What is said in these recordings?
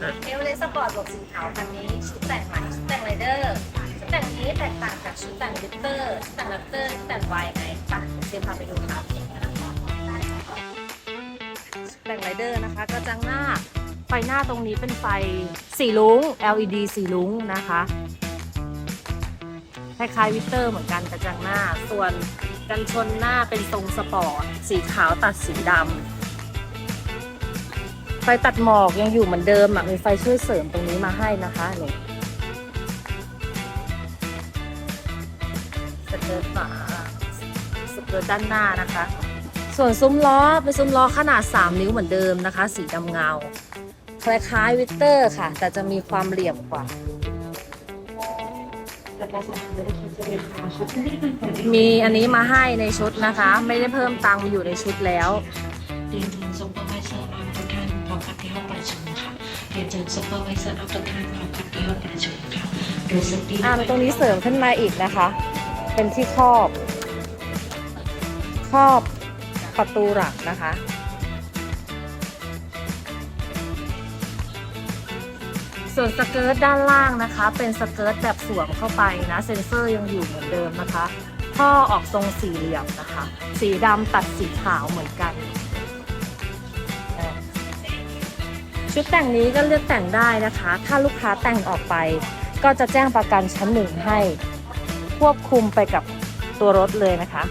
เอลเลสปอร์ตบวกสีขาวคันนี้ชุดแต่งใหม่ชุดแต่งไรเดอร์ชุดแต่งนี้แตกต่างจากชุดแต่งลิปเตอร์ชุดแต่งลิปเตอร์ชุดแต่งไวน์ไงปะเดี๋ยวพาไปดูครับแต่งไรเดอร์นะคะกระจังหน้าไฟหน้าตรงนี้เป็นไฟสีลุ้ง LED สีลุ้งนะคะคล้ายๆวิเตอร์เหมือนกันกระจังหน้า ส่วนกันชนหน้าเป็นทรงสปอร์ต สีขาวตัดสีดำ ไฟตัดหมอกยังอยู่เหมือนเดิมอะมีไฟช่วยเสริมตรงนี้มาให้นะคะนี่สเกิร์ตฝาสเกิร์ตด้านหน้านะคะ ส่วนซุ้มล้อเป็นซุ้มล้อขนาด 3 นิ้วเหมือนเดิมนะคะ สีดำเงา คล้ายๆวิกเตอร์ค่ะ แต่จะมีความเหลี่ยมกว่า มีอันนี้มาให้ในชุดนะคะ ไม่ได้เพิ่มตังค์มาอยู่ในชุดแล้ว กท่านพร้อมกันที่ห้องประชุมค่ะเรียนเชิญซุปเปอร์ไวเซอร์รับทุกท่านพร้อมกันที่ห้องประชุมค่ะดยสตีอ่าตรงนี้เสริมขึ้นมาอีกนะคะ เป็นที่ครอบ ครอบประตูหลักนะคะส่วนสเกิร์ตด้านล่างนะคะ เป็นสเกิร์ตแบบสวมเข้าไปนะเซ็นเซอร์ยังอยู่เหมือนเดิมนะคะท่อออกทรงสี่เหลี่ยมนะคะ สีดำตัดสีขาวเหมือนกัน ชุดแต่งนี้ก็เลือกแต่งได้นะคะ ถ้าลูกค้าแต่งออกไป ก็จะแจ้งประกันชั้นหนึ่งให้ ควบคุมไปกับตัวรถเลยนะคะ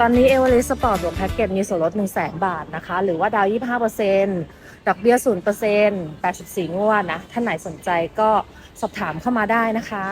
ตอนนี้เอเวอเรสต์สปอร์ตบวกแพ็กเกจมีส่วนลด 1 0 0 0 0แบาทนะคะ หรือว่าดาว 25%ดอกเบี้ย 0% 84 งวดนะ ท่านไหนสนใจก็สอบถามเข้ามาได้นะคะ